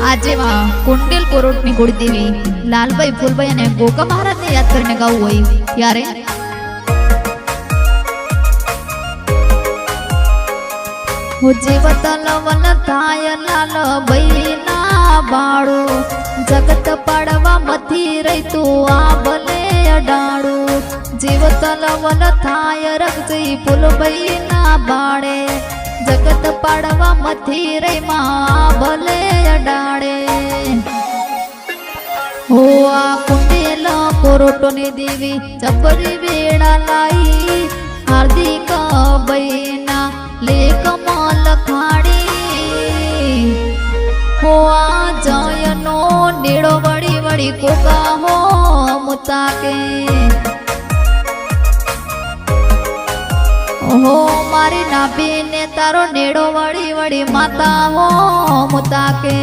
આજે કુંડેલ કોરોટની કુળદેવી લાલભાઈ ફૂલભાઈ અને ગોકા મહારાજને યાદ કરીને ગાવું હોય ત્યારે હું થાય જગત પાડવા મથી રહેતું આ ભલે અડાડું. જીવત લવન થાય રગજી ફૂલભાઈ ના બાળે, જગત પાડવા મથી રે માં ભલે અડાડે હો આ કુંડેલ કોરોટોની દેવી ચપરી વેળા લાઈ. હાર્દિક બૈના લેખમાં લખાણી. હો આ જયનો નેડો વળી વળી કોકા હો મુતાકે. હો મારી નાભી ને તારો નેડો વળી વળી માતા હો મુતાકે.